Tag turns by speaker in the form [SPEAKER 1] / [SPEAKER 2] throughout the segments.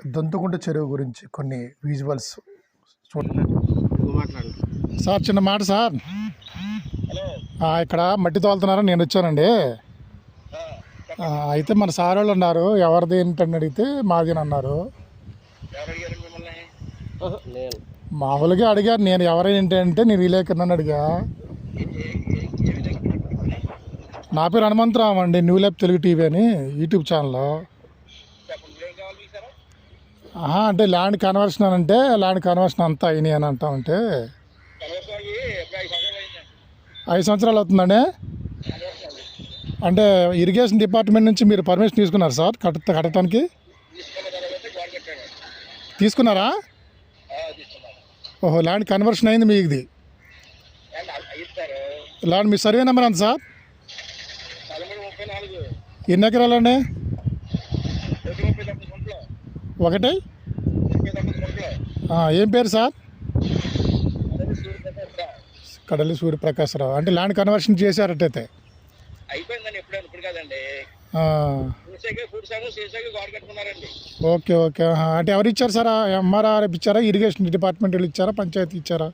[SPEAKER 1] దొంతుకుంట చెరువు గురించి కొన్ని విజువల్స్ చూడండి. సార్ చిన్న మాట సార్.
[SPEAKER 2] హలో.
[SPEAKER 1] ఆ, ఇక్కడ మట్టి తోలుతున్నారని నేను వచ్చానండి. ఆ, అయితే మన సార్ వాళ్ళు అన్నారు ఎవరిది ఏంటని అడిగితే మాది అని అన్నారు. మామూలుగా అడిగారు నేను ఎవరేంటి అంటే నేను విలేకరుని అడిగా. నా పేరు హనుమంతరావు అండి న్యూ ల్యాబ్ తెలుగు టీవీ అని యూట్యూబ్ ఛానల్
[SPEAKER 2] చెప్పండి ఏం కావాలి మీకు సార్
[SPEAKER 1] ఆహా అంటే ల్యాండ్ కన్వర్షన్ అని అంటే ల్యాండ్ కన్వర్షన్ అంతా అయినాయి అని అంటా ఉంటే.
[SPEAKER 2] ఐదు సంవత్సరాలు
[SPEAKER 1] అవుతుందండి? అంటే ఇరిగేషన్ డిపార్ట్మెంట్ నుంచి మీరు పర్మిషన్ తీసుకున్నారు సార్ కట్ట కట్టడానికి? తీసుకున్నారా? ఓహో ల్యాండ్ కన్వర్షన్ అయింది మీది.
[SPEAKER 2] ఇది
[SPEAKER 1] ల్యాండ్ మీ సర్వే నెంబర్ ఎంత సార్? ఎన్ని ఎకరాలండి
[SPEAKER 2] ఒకటి ముప్పై తొమ్మిది గుంటలు
[SPEAKER 1] ఒకటి? ఏం పేరు సార్? కడలి సూర్యప్రకాశ్రావు. అంటే ల్యాండ్ కన్వర్షన్ చేశారటైతే. Okay okay. అంటే ఎవరు ఇచ్చారు సార్? ఎంఆర్ఆర్ ఇచ్చారా? ఇరిగేషన్ డిపార్ట్మెంట్ వాళ్ళు ఇచ్చారా? పంచాయతీ ఇచ్చారా?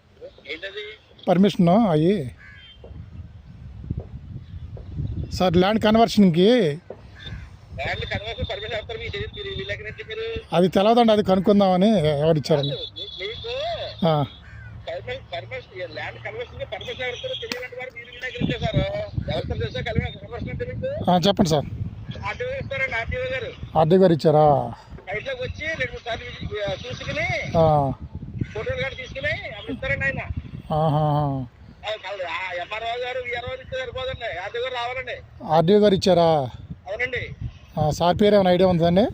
[SPEAKER 1] పర్మిషన్ అయ్యి. సార్ ల్యాండ్ కన్వర్షన్కి అది తెలవదండి అది కనుక్కుందామని ఎవరు ఇచ్చారండి
[SPEAKER 2] మీ- మీకు
[SPEAKER 1] ఆ,
[SPEAKER 2] permission permission land conversion permission ఎవరితో తెలియనట్టు వారు మీరు. వీళ్ళకి ఇచ్చేసారు ఎవరితో తెలుసా కన్వర్షన్ అంటే మీకు?
[SPEAKER 1] ఆ, చెప్పండి సార్. ఆర్డీ గారు. ఇచ్చారా?
[SPEAKER 2] బయటలోకి వచ్చి రెండు మూడు సార్లు విజి- ఆ, చూసుకుని
[SPEAKER 1] ఆ,
[SPEAKER 2] ఫోటోలు కూడా తీసుకుని అప్పుడు ఇస్తారండి ఆయన.
[SPEAKER 1] ఆహా.
[SPEAKER 2] ఎంఆర్ఓ గారు
[SPEAKER 1] ఇచ్చారా?
[SPEAKER 2] అవునండి.
[SPEAKER 1] సార్ పేరు ఏమైనా ఐడియా ఉందండి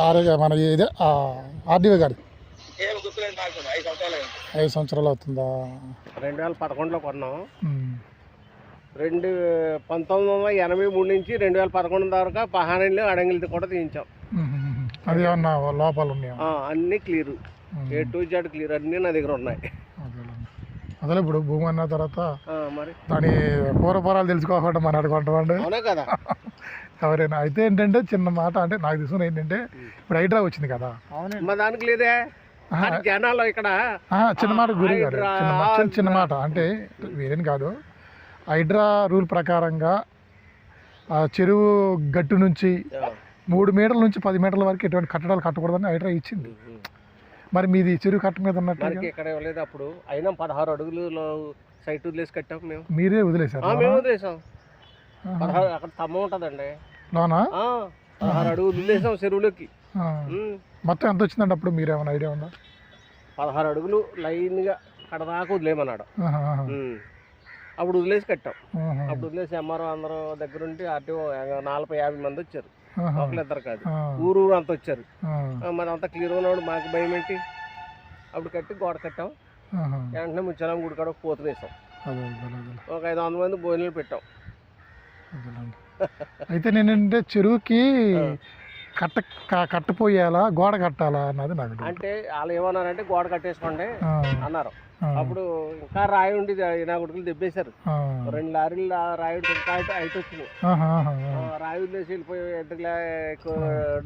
[SPEAKER 1] ఆర్ఓ మన ఇదే ఆ, ఆర్డీఓ గారు.
[SPEAKER 2] ఐదు సంవత్సరాలు అయింది.
[SPEAKER 1] ఐదు సంవత్సరాలు అవుతుందా?
[SPEAKER 3] రెండు వేల పదకొండులో కొన్నాం. రెండు పంతొమ్మిది వందల ఎనభై మూడు నుంచి రెండు వేల పదకొండు దాకా పహానీలు అడంగిలది కూడా తీయించాం.
[SPEAKER 1] అది ఏమన్నా లోపాలు ఉన్నాయా?
[SPEAKER 3] ఆ, అన్నీ clear. A to Z clear అన్నీ నా దగ్గర ఉన్నాయి.
[SPEAKER 1] అదే ఇప్పుడు భూమి అన్న తర్వాత దాని పూర్వపరాలు తెలుసుకోకుండా మనం అడుగుంటామండి ఎవరైనా అయితే ఏంటంటే చిన్న మాట అంటే నాకు తెలిసిన ఏంటంటే ఇప్పుడు హైడ్రా వచ్చింది కదా.
[SPEAKER 3] దానికి లేదే? జనాలు ఇక్కడ
[SPEAKER 1] చిన్న మాట గురి గారు చిన్న మాట చిన్న- చిన్న మాట. అంటే వేరేం కాదు. హైడ్రా రూల్ ప్రకారంగా ఆ చెరువు గట్టు నుంచి మూడు మీటర్ల నుంచి పది మీటర్ల వరకు ఎటువంటి కట్టడాలు కట్టకూడదని హైడ్రా ఇచ్చింది. మరి మీది చెరువు కట్ట మీద ఉన్నట్టు
[SPEAKER 3] మనకి ఇక్కడ ఇవ్వలేదు అప్పుడు. అయినా పదహారు అడుగులు సైట్ వదిలేసి కట్టాం మేము.
[SPEAKER 1] మీరే వదిలేశారు?
[SPEAKER 3] ఆ, మేము వదిలేసాం. పదహారు అక్కడ స్తంభం ఉంటుందండి.
[SPEAKER 1] లోనా?
[SPEAKER 3] ఆ, పదహారు అడుగులు వదిలేసాం చెరువులోకి.
[SPEAKER 1] ఆ.
[SPEAKER 3] ఉమ్.
[SPEAKER 1] మొత్తం ఎంత వచ్చిందండి అప్పుడు? మీరు ఏమైనా ఐడియా ఉందా?
[SPEAKER 3] పదహారు అడుగులు లైన్గా అక్కడ దాకా వదిలేమన్నాడు.
[SPEAKER 1] ఆహా, ఆహా.
[SPEAKER 3] ఉమ్. అప్పుడు వదిలేసి కట్టాం.
[SPEAKER 1] ఆహా.
[SPEAKER 3] అప్పుడు వదిలేసి ఎంఆర్ఓ అందరూ దగ్గర ఉండి ఆర్టీఓ నలభై యాభై మంది వచ్చారు. ఒకళ్ళు ఇద్దరు కాదు. ఊరు ఊరు అంతా వచ్చారు. మరి అంతా క్లియర్ ఉన్నవాడు మాకు భయం ఏంటి? అప్పుడు కట్టి గోడ కట్టాం. వెంటనే ముచ్చాలం గుడి కాడ పోతు వేసాం. ఒక ఐదు వందల మంది భోజనాలు పెట్టాం.
[SPEAKER 1] అయితే నేనంటే చెరువుకి కట్ట కట్టపోయాలా గోడ కట్టాలా అన్నది నాకు.
[SPEAKER 3] అంటే వాళ్ళు ఏమన్నారంటే గోడ కట్టేసుకోండి అన్నారు. అప్పుడు ఇంకా రాయి ఉండి నా గుడికలు దెబ్బేశారు. రెండు లారీలు ఆ రాయి ఉండి ఇంకా అయితే ఆ. రాయి వదిలేసి వెళ్ళిపోయి ఎక్కువ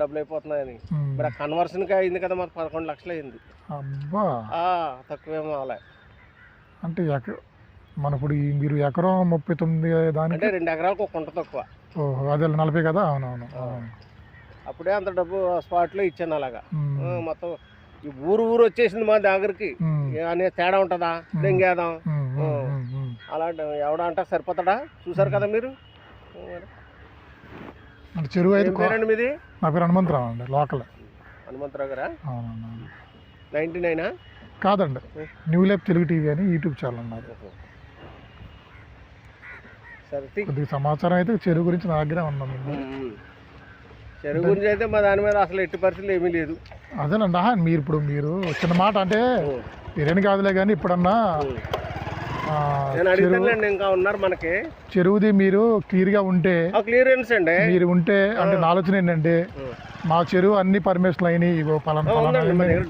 [SPEAKER 3] డబ్బులు అయిపోతున్నాయని. మరి ఆ కన్వర్షన్కి అయింది కదా మాకు పదకొండు లక్షలు అయింది. తక్కువేమో అవలే
[SPEAKER 1] అంటే ఎక మన ఇప్పుడు మీరు ఎకరం ముప్పై తొమ్మిది దానికి
[SPEAKER 3] అంటే రెండు ఎకరాలకు ఒక కుంట తక్కువ.
[SPEAKER 1] ఓహో అదే నలభై కదా? అవునవును. అవును.
[SPEAKER 3] అప్పుడే అంత డబ్బు స్పాట్లో ఇచ్చాను అలాగా. మొత్తం ఈ ఊరు ఊరు వచ్చేసింది మా దగ్గరికి. అనే తేడా ఉంటుందా?
[SPEAKER 1] ఉమ్.
[SPEAKER 3] అలాంటి ఎవడ అంటే సరిపోతాడా? చూసారు కదా మీరు?
[SPEAKER 1] చెరువు అయితే
[SPEAKER 3] పేరండి మీది?
[SPEAKER 1] నా పేరు హనుమంతరావు అండి లోకల్.
[SPEAKER 3] హనుమంతరావు గారా? నైన్టీ నైనా
[SPEAKER 1] కాదండి. న్యూ లైఫ్ తెలుగు టీవీ అని యూట్యూబ్ ఛానల్
[SPEAKER 3] తీ.
[SPEAKER 1] కొద్దిగా సమాచారం అయితే చెరువు గురించి నా దగ్గరే ఉన్నాం.
[SPEAKER 3] చెరువు గురించి అయితే మా దాని మీద అసలు ఎట్టి పరిస్థితులు ఏమీ లేదు
[SPEAKER 1] అదేనండి మీరు ఇప్పుడు మీరు చిన్న మాట అంటే. మీరేం కాదులే కానీ ఇప్పుడన్నా
[SPEAKER 3] ఉమ్.
[SPEAKER 1] ఆ,
[SPEAKER 3] నేను
[SPEAKER 1] చెరువు
[SPEAKER 3] అడుగుతానులేండి ఇంకా ఉన్నారు మనకి
[SPEAKER 1] చెరువుది మీరు క్లియర్గా ఉంటే
[SPEAKER 3] క్లియరెన్స్ అండి
[SPEAKER 1] మీరు ఉంటే అంటే నా ఆలోచన ఏంటంటే. మా చెరువు అన్ని పర్మిషన్లు అయినాయి. ఇగో పలానా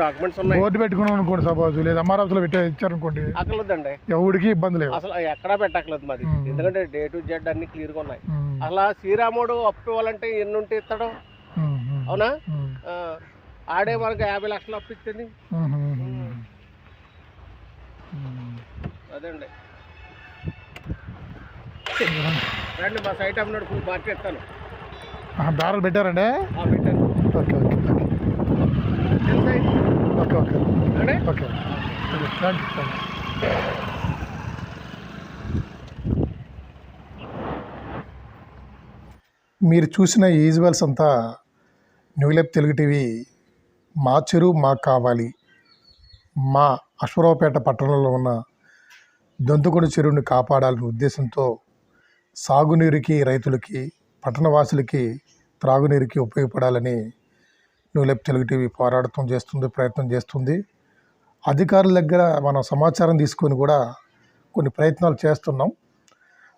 [SPEAKER 3] డాక్యుమెంట్స్ ఉన్నాయి.
[SPEAKER 1] బోర్డు పెట్టుకున్నాం అనుకోండి సపోజ్. లేదా ఎంఆర్ ఆఫీస్లో పెట్టే ఇచ్చారనుకోండి.
[SPEAKER 3] అక్కర్లేదండి.
[SPEAKER 1] ఎవడికి ఇబ్బంది లేదు.
[SPEAKER 3] అసలు ఎక్కడా పెట్టక్కర్లేదు మాది. ఎందుకంటే డే టు జెడ్ అన్ని క్లియర్గా ఉన్నాయి.
[SPEAKER 1] ఉమ్,
[SPEAKER 3] అలా శ్రీరాముడు అప్పు ఇవ్వాలంటే ఎన్ని ఉంటే ఇస్తాడు అవునా? ఆడే మనకు యాభై లక్షలు
[SPEAKER 4] ఉహు. ఉమ్.
[SPEAKER 3] అదండి రండి మా సైట్ మార్కెట్ ఇస్తాను.
[SPEAKER 4] ఆహా, బ్యారల్ పెట్టారండి?
[SPEAKER 3] ఆ, పెట్టాను.
[SPEAKER 4] Okay okay okay? Okay okay. Okay okay. Thank you thank you మీరు చూసిన ఈ విజువల్స్ అంతా న్యూలెప్ తెలుగు టీవీ మా చెరువు మాకు కావాలి. మా అశ్వరావుపేట పట్టణంలో ఉన్న దొంతుకొండ చెరువుని కాపాడాలనే ఉద్దేశంతో సాగునీరుకి రైతులకి పట్టణవాసులకి త్రాగునీరుకి ఉపయోగపడాలని న్యూలెప్ తెలుగు టీవీ పోరాడటం చేస్తుంది ప్రయత్నం చేస్తుంది. అధికారుల దగ్గర మనం సమాచారం తీసుకొని కూడా కొన్ని ప్రయత్నాలు చేస్తున్నాం.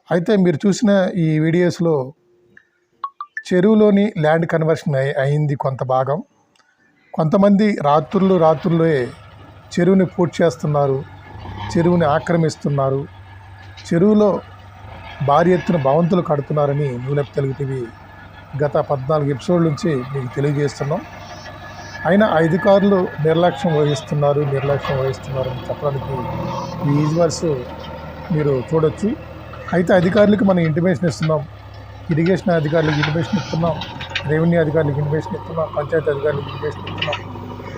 [SPEAKER 4] అయితే మీరు చూసిన ఈ వీడియోస్లో చెరువులోని ల్యాండ్ కన్వర్షన్ అయి అయింది కొంత భాగం. కొంతమంది రాత్రులు రాత్రుల్లో చెరువుని పూర్తి చేస్తున్నారు చెరువుని ఆక్రమిస్తున్నారు చెరువులో భారీ ఎత్తున భవంతులు కడుతున్నారని న్యూలెప్ తెలుగు టీవీ గత పద్నాలుగు ఎపిసోడ్ల నుంచి మీకు తెలియజేస్తున్నాం. అయినా అధికారులు నిర్లక్ష్యం వహిస్తున్నారు నిర్లక్ష్యం వహిస్తున్నారు అని చెప్పడానికి ఈ ఈజ్వర్స్ మీరు చూడొచ్చు. అయితే అధికారులకు మనం ఇంటిమేషన్ ఇస్తున్నాం. ఇరిగేషన్ అధికారులకు ఇంటిమేషన్ ఇస్తున్నాం. రెవెన్యూ అధికారులకు ఇంటిమేషన్ ఇస్తున్నాం. పంచాయతీ అధికారులకు ఇంటిమేషన్ ఇస్తున్నాం.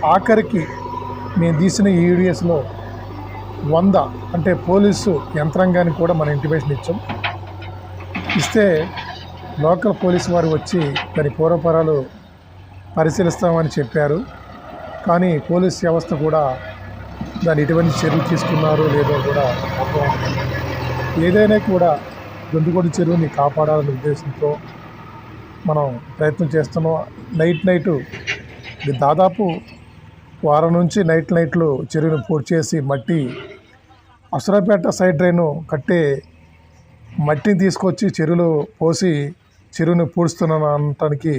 [SPEAKER 4] ఆఖరికి మేము తీసిన ఈ వంద అంటే పోలీసు యంత్రాంగానికి కూడా మనం ఇంటిమేషన్ ఇచ్చాం. ఇస్తే లోకల్ పోలీసు వారు వచ్చి దాని పూర్వపరాలు పరిశీలిస్తామని చెప్పారు. కానీ పోలీస్ వ్యవస్థ కూడా దాన్ని ఎటువంటి చర్యలు తీసుకున్నారో లేదో కూడా అర్థం ఏదైనా కూడా దొందుకొండ చెరువుని కాపాడాలనే ఉద్దేశంతో మనం ప్రయత్నం చేస్తున్నాం. నైట్ నైటు దాదాపు వారం నుంచి నైట్ నైట్లు చెరువుని పూర్తి చేసి మట్టి అసరపేట సైడ్ డ్రైన్ కట్టే మట్టిని తీసుకొచ్చి చెరువులో పోసి చెరువుని పూడుస్తున్నాను అనటానికి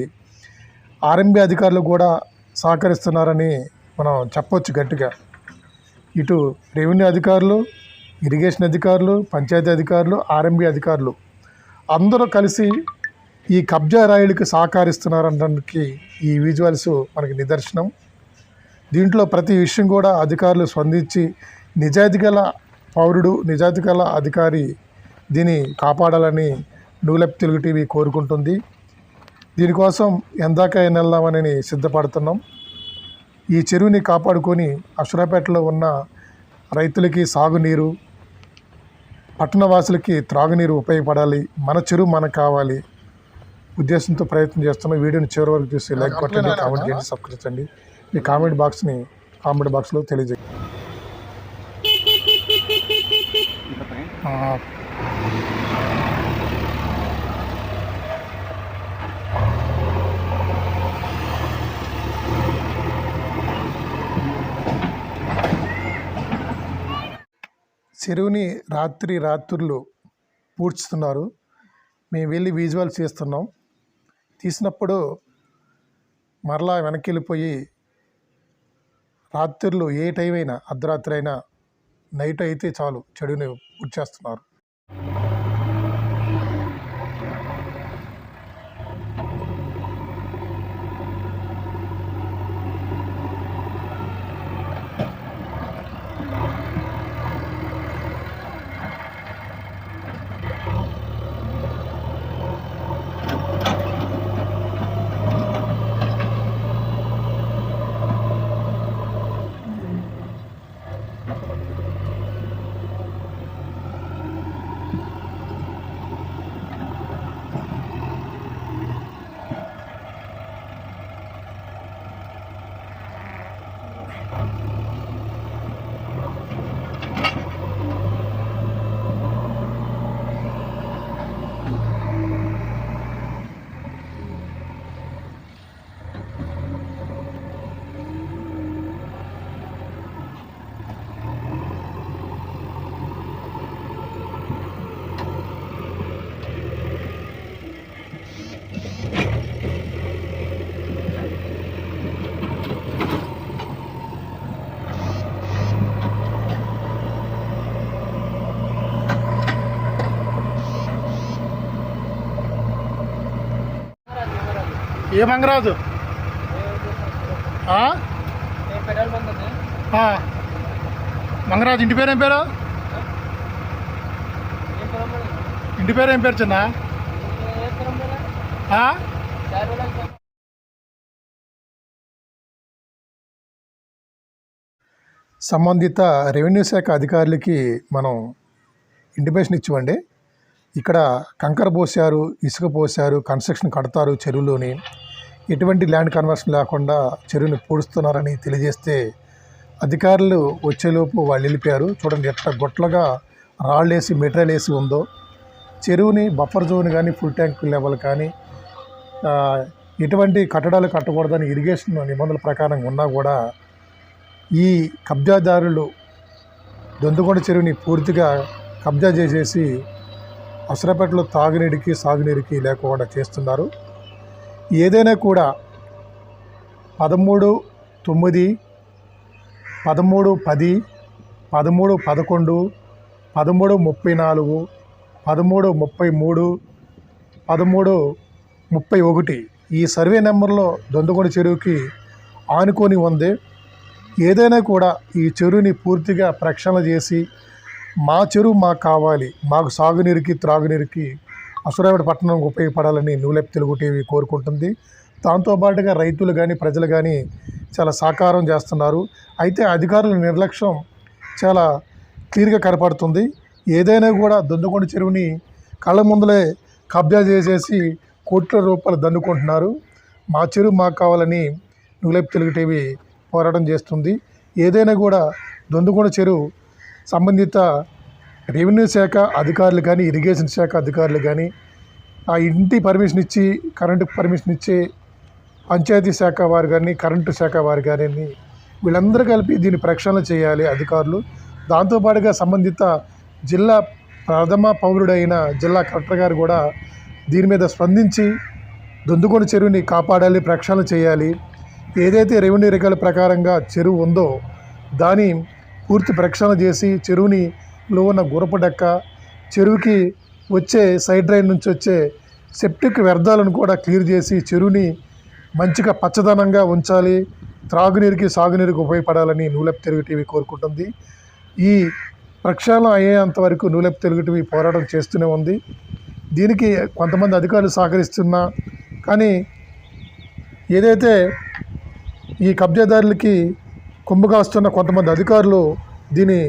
[SPEAKER 4] ఆర్ఎంబీ అధికారులు కూడా సహకరిస్తున్నారని మనం చెప్పొచ్చు గట్టిగా. ఇటు రెవెన్యూ అధికారులు ఇరిగేషన్ అధికారులు పంచాయతీ అధికారులు ఆర్ఎంబీ అధికారులు అందరూ కలిసి ఈ కబ్జా రాయుడికి సహకరిస్తున్నారనడానికి ఈ విజువల్స్ మనకి నిదర్శనం. దీంట్లో ప్రతి విషయం కూడా అధికారులు స్పందించి నిజాయితీ గల పౌరుడు నిజాయితీ గల అధికారి దీన్ని కాపాడాలని నూలెప్ తెలుగు టీవీ కోరుకుంటుంది. దీనికోసం ఎందాక వెళ్దామని సిద్ధపడుతున్నాం. ఈ చెరువుని కాపాడుకొని అశ్వరాపేటలో ఉన్న రైతులకి సాగునీరు పట్టణవాసులకి త్రాగునీరు ఉపయోగపడాలి. మన చెరువు మనకు కావాలి. ఉద్దేశంతో ప్రయత్నం చేస్తున్నాం. వీడియోని చివరి వరకు చూసి లైక్ కొట్టండి కామెంట్ చేయండి సబ్స్క్రైబ్ చేయండి. మీ కామెంట్ బాక్స్ని కామెంట్ బాక్స్లో తెలియజేయండి చెరువుని రాత్రి రాత్రులు పూడ్చుతున్నారు. మేము వెళ్ళి విజువల్స్ చేస్తున్నాం. తీసినప్పుడు మరలా వెనక్కి వెళ్ళిపోయి రాత్రులు ఏ టైం అయినా అర్ధరాత్రి అయినా నైట్ అయితే చాలు చెడుని పూడ్చేస్తున్నారు. ఏ మంగరాజు మంగరాజు ఇంటి పేరు ఏం పేరు? ఇంటి పేరు ఏం పేరు చిన్న? సంబంధిత రెవెన్యూ శాఖ అధికారులకి మనం ఇంటిమేషన్ ఇచ్చివ్వండి ఇక్కడ కంకర పోసారు ఇసుక పోసారు కన్స్ట్రక్షన్ కడతారు చెరువులోని. ఎటువంటి ల్యాండ్ కన్వర్షన్ లేకుండా చెరువుని పూడుస్తున్నారని తెలియజేస్తే అధికారులు వచ్చేలోపు వాళ్ళు వెళ్ళిపోయారు. చూడండి ఎట్ట గొట్లగా రాళ్ళు వేసి మెటీరియల్ వేసి ఉందో. చెరువుని బఫర్ జోన్ కానీ ఫుల్ ట్యాంక్ లెవెల్ కానీ ఎటువంటి కట్టడాలు కట్టకూడదని ఇరిగేషన్ నిబంధనల ప్రకారం ఉన్నా కూడా ఈ కబ్జాదారులు దొందుకొండ చెరువుని పూర్తిగా కబ్జా చేసేసి అసరపేటలో తాగునీటికి సాగునీరుకి లేకుండా చేస్తున్నారు. ఏదైనా కూడా పదమూడు తొమ్మిది పదమూడు పది పదమూడు పదకొండు పదమూడు ముప్పై నాలుగు పదమూడు ముప్పై మూడు పదమూడు ముప్పై ఒకటి. ఈ సర్వే నెంబర్లో దొందకొండ చెరువుకి ఆనుకొని ఉంది. ఏదైనా కూడా ఈ చెరువుని పూర్తిగా ప్రక్షాళన చేసి మా చెరువు మాకు కావాలి మాకు సాగునీరుకి త్రాగునీరుకి అసురావిడ పట్టణం ఉపయోగపడాలని నూలెప్ తెలుగు టీవీ కోరుకుంటుంది. దాంతోపాటుగా రైతులు కానీ ప్రజలు కానీ చాలా సాకారం చేస్తున్నారు. అయితే అధికారుల నిర్లక్ష్యం చాలా క్లియర్గా కనపడుతుంది. ఏదైనా కూడా దుందుకొండ చెరువుని కళ్ళ ముందలే కబ్జా చేసేసి కోట్ల రూపాయలు దండుకుంటున్నారు. మా చెరువు మాకు కావాలని నూలెప్ తెలుగు టీవీ పోరాటం చేస్తుంది. ఏదైనా కూడా దొందుకొండ చెరువు సంబంధిత రెవెన్యూ శాఖ అధికారులు కానీ ఇరిగేషన్ శాఖ అధికారులు కానీ ఆ ఇంటి పర్మిషన్ ఇచ్చి కరెంటు పర్మిషన్ ఇచ్చే పంచాయతీ శాఖ వారు కానీ కరెంటు శాఖ వారు కానీ వీళ్ళందరూ కలిపి దీన్ని ప్రక్షాళన చేయాలి అధికారులు. దాంతోపాటుగా సంబంధిత జిల్లా ప్రథమ పౌరుడైన జిల్లా కలెక్టర్ గారు కూడా దీని మీద స్పందించి దొందుకొని చెరువుని కాపాడాలి ప్రక్షాళన చేయాలి. ఏదైతే రెవెన్యూ రికార్డు ప్రకారంగా చెరువు ఉందో దాని పూర్తి ప్రక్షాళన చేసి చెరువుని లో ఉన్న గురప డెక్క చెరువుకి వచ్చే సైడ్ డ్రైన్ నుంచి వచ్చే సెప్టిక్ వ్యర్థాలను కూడా క్లియర్ చేసి చెరువుని మంచిగా పచ్చదనంగా ఉంచాలి త్రాగునీరుకి సాగునీరుకి ఉపయోగపడాలని నూలెప్ తెలుగు టీవీ కోరుకుంటుంది. ఈ ప్రక్షాళన అయ్యేంత వరకు నూలెప్ తెలుగు టీవీ పోరాటం చేస్తూనే ఉంది. దీనికి కొంతమంది అధికారులు సహకరిస్తున్నా కానీ ఏదైతే ఈ కబ్జాదారులకి కొమ్ము వస్తున్న కొంతమంది అధికారులు దీని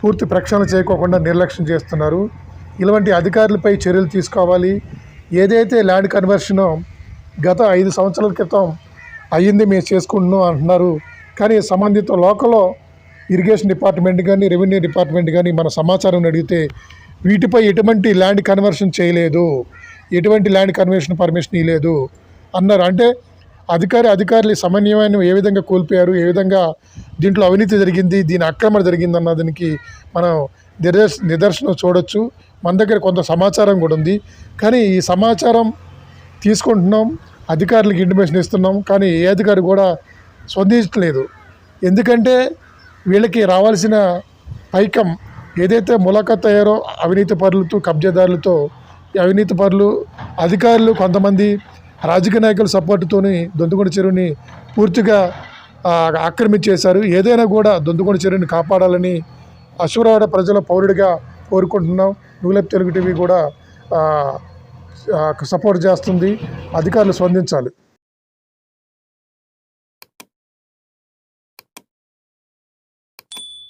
[SPEAKER 4] పూర్తి ప్రక్షాళన చేయకోకుండా నిర్లక్ష్యం చేస్తున్నారు. ఇలాంటి అధికారులపై చర్యలు తీసుకోవాలి. ఏదైతే ల్యాండ్ కన్వర్షన్ గత ఐదు సంవత్సరాల క్రితం అయ్యింది మేము చేసుకుంటున్నాం అంటున్నారు. కానీ సంబంధిత లోకల్లో ఇరిగేషన్ డిపార్ట్మెంట్ కానీ రెవెన్యూ డిపార్ట్మెంట్ కానీ మన సమాచారం అడిగితే వీటిపై ఎటువంటి ల్యాండ్ కన్వర్షన్ చేయలేదు. ఎటువంటి ల్యాండ్ కన్వర్షన్ పర్మిషన్ ఇవ్వలేదు. అన్నారు అంటే అధికారి అధికారులు సమన్వయాన్ని ఏ విధంగా కోల్పోయారు? ఏ విధంగా దీంట్లో అవినీతి జరిగింది? దీని అక్రమణ జరిగింది అన్న దానికి మనం నిదర్శ నిదర్శనం చూడొచ్చు. మన దగ్గర కొంత సమాచారం కూడా ఉంది. కానీ ఈ సమాచారం తీసుకుంటున్నాం. అధికారులకు ఇంటిమేషన్ ఇస్తున్నాం. కానీ ఏ అధికారి కూడా స్పందించట్లేదు. ఎందుకంటే వీళ్ళకి రావాల్సిన పైకం ఏదైతే ములాఖత్ అయ్యారో అవినీతి పరులతో కబ్జాదారులతో అవినీతి పరులు అధికారులు కొంతమంది రాజకీయ నాయకుల సపోర్టుతోని దొంతుకొండ చెరువుని పూర్తిగా ఆక్రమించేశారు. ఏదైనా కూడా దొంతుకొండ చెరువుని కాపాడాలని అశ్వరాడ ప్రజల పౌరుడిగా కోరుకుంటున్నాం. నూలెప్ తెలుగు టీవీ కూడా సపోర్ట్ చేస్తుంది. అధికారులు స్పందించాలి.